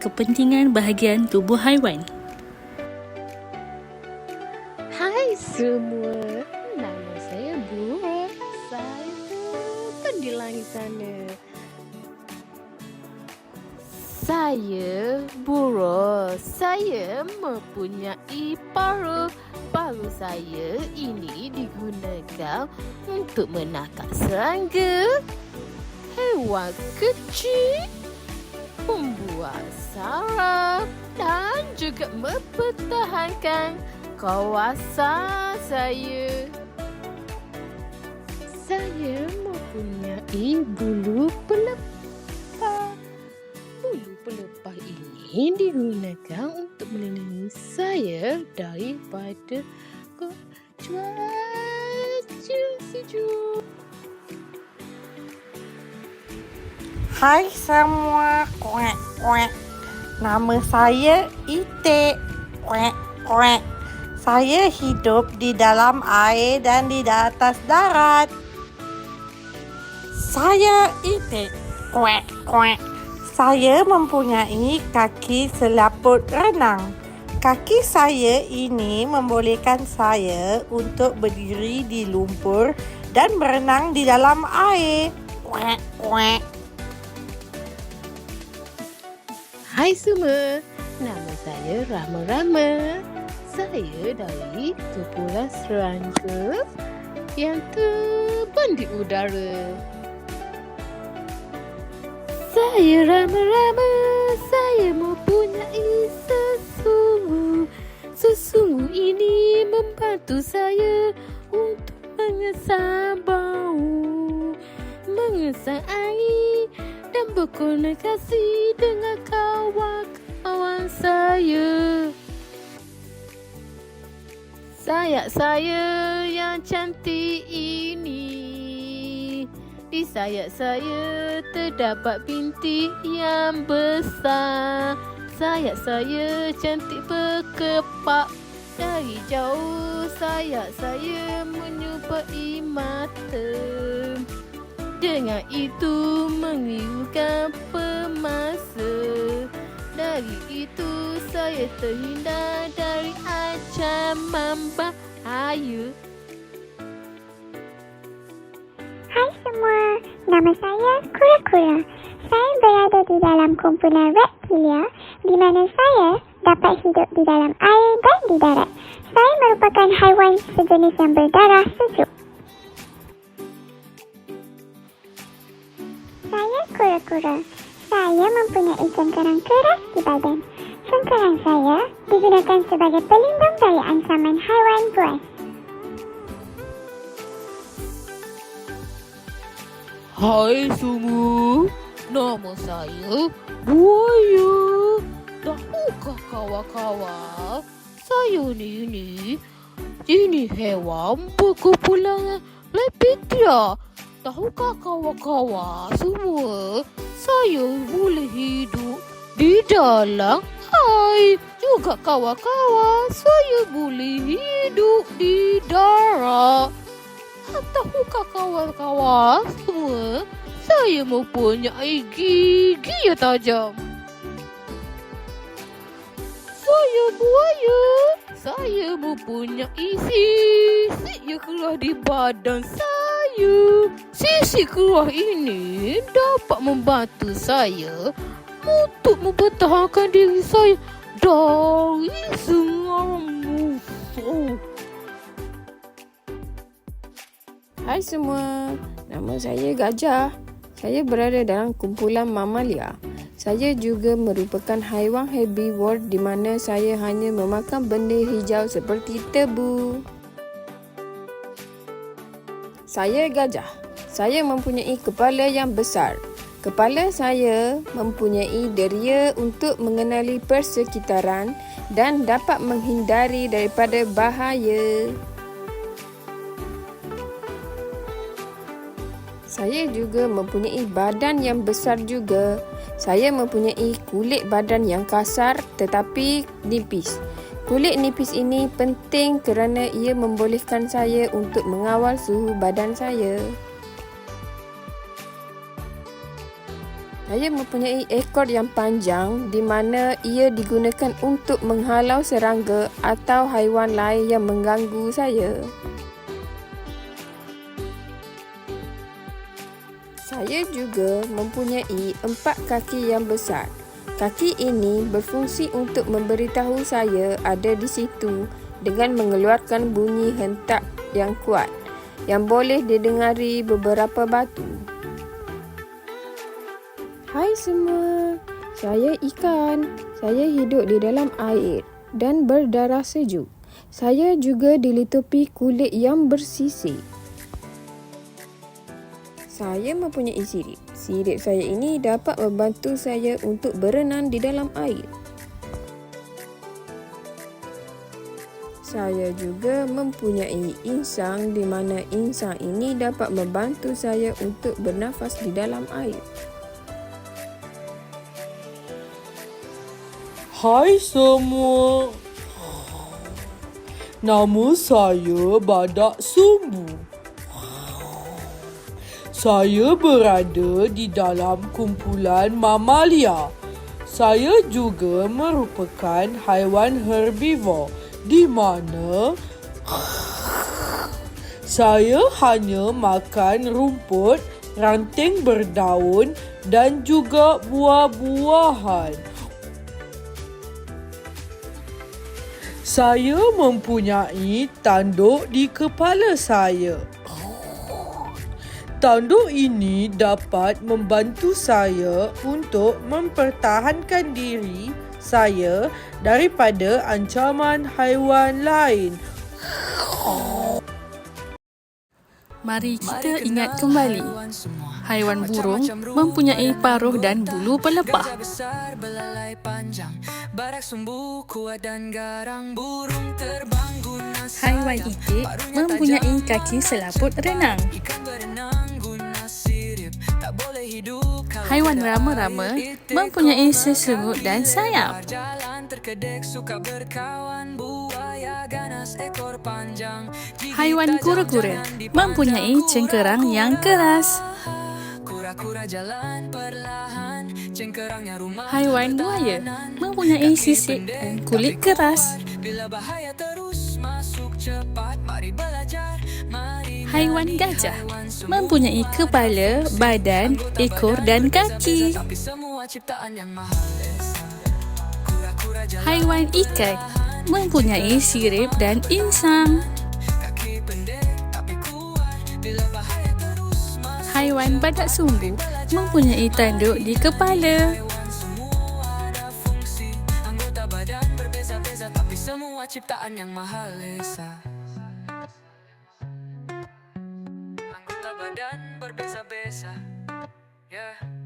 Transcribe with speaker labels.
Speaker 1: kepentingan bahagian tubuh haiwan.
Speaker 2: Hai semua, nama saya Buruk. Saya kan di langit sana. Saya buruk. Saya mempunyai paruh. Paruh saya ini digunakan untuk menangkap serangga, hewan kecil, membuat sarang dan juga mempertahankan kawasan saya. Saya mempunyai bulu pelepah. Bulu pelepah ini digunakan untuk melindungi saya daripada cuaca sejuk.
Speaker 3: Hai semua, kuek kuek. Nama saya Itik, kuek kuek. Saya hidup di dalam air dan di atas darat. Saya Itik, kuek kuek. Saya mempunyai kaki selaput renang. Kaki saya ini membolehkan saya untuk berdiri di lumpur dan berenang di dalam air. Kuek kuek.
Speaker 2: Hai semua, nama saya Rama Rama. Saya dari kumpulan serangga yang terbang di udara. Saya Rama Rama, saya mempunyai sesuatu. Sesuatu ini membantu saya untuk mengesah bau, mengesah air berkomunikasi dengan kawan-kawan saya. Sayap saya yang cantik ini. Di sayap saya terdapat bintik yang besar. Sayap saya cantik berkepak. Dari jauh sayap saya menyerupai mata. Dengan itu mengirukan pemasa Dari itu saya terhindar dari ancaman bahaya
Speaker 4: Hai semua, nama saya Kura-Kura. Saya berada di dalam kumpulan reptilia di mana saya dapat hidup di dalam air dan di darat. Saya merupakan haiwan sejenis yang berdarah sejuk. Kura-Kura. Saya mempunyai cengkerang keras di badan. Cengkerang saya digunakan sebagai pelindung dari ancaman haiwan buas.
Speaker 2: Hai semua, nama saya Buaya. Tahukah kawan-kawan, saya ni ni, ini hewan berkumpulan Lepidia. Tahukah kawan-kawan semua, saya boleh hidup di dalam air. Juga kawan-kawan, saya boleh hidup di darat. Tahukah kawan-kawan semua, saya mempunyai gigi yang tajam. Saya buaya. Saya mempunyai sisik yang keras di badan saya. Sisik keras ini dapat membantu saya untuk mempertahankan diri saya dari serangan musuh.
Speaker 5: Hai semua, nama saya Gajah. Saya berada dalam kumpulan mamalia. Saya juga merupakan haiwan herbivore di mana saya hanya memakan benda hijau seperti tebu. Saya gajah. Saya mempunyai kepala yang besar. Kepala saya mempunyai deria untuk mengenali persekitaran dan dapat menghindari daripada bahaya. Saya juga mempunyai badan yang besar juga. Saya mempunyai kulit badan yang kasar tetapi nipis. Kulit nipis ini penting kerana ia membolehkan saya untuk mengawal suhu badan saya. Saya mempunyai ekor yang panjang di mana ia digunakan untuk menghalau serangga atau haiwan lain yang mengganggu saya. Saya juga mempunyai empat kaki yang besar. Kaki ini berfungsi untuk memberitahu saya ada di situ dengan mengeluarkan bunyi hentak yang kuat yang boleh didengari beberapa batu. Hai semua, saya ikan. Saya hidup di dalam air dan berdarah sejuk. Saya juga dilitupi kulit yang bersisik. Saya mempunyai sirip. Sirip saya ini dapat membantu saya untuk berenang di dalam air. Saya juga mempunyai insang di mana insang ini dapat membantu saya untuk bernafas di dalam air.
Speaker 6: Hai semua. Nama saya Badak Sumbu. Saya berada di dalam kumpulan mamalia. Saya juga merupakan haiwan herbivore di mana saya hanya makan rumput, ranting berdaun dan juga buah-buahan. Saya mempunyai tanduk di kepala saya. Tanduk ini dapat membantu saya untuk mempertahankan diri saya daripada ancaman haiwan lain.
Speaker 1: Mari kita ingat kembali. Haiwan burung mempunyai paruh dan bulu pelepah.
Speaker 7: besar belalai panjang Barak sumbu kuat dan garang Burung terbang guna
Speaker 1: Haiwan itik mempunyai kaki selaput renang. Haiwan rama-rama mempunyai sesungut dan sayap. Haiwan kura-kura mempunyai cengkerang yang keras. Haiwan buaya mempunyai sisik dan kulit keras.
Speaker 7: Bila bahaya terus masuk cepat Mari belajar
Speaker 1: Haiwan gajah mempunyai kepala, badan, ekor dan kaki. Haiwan ikan mempunyai sirip dan insang. Haiwan badak sumbu mempunyai tanduk di kepala.
Speaker 7: Semua ciptaan yang mahal Esa Badan berbeza-beza yeah.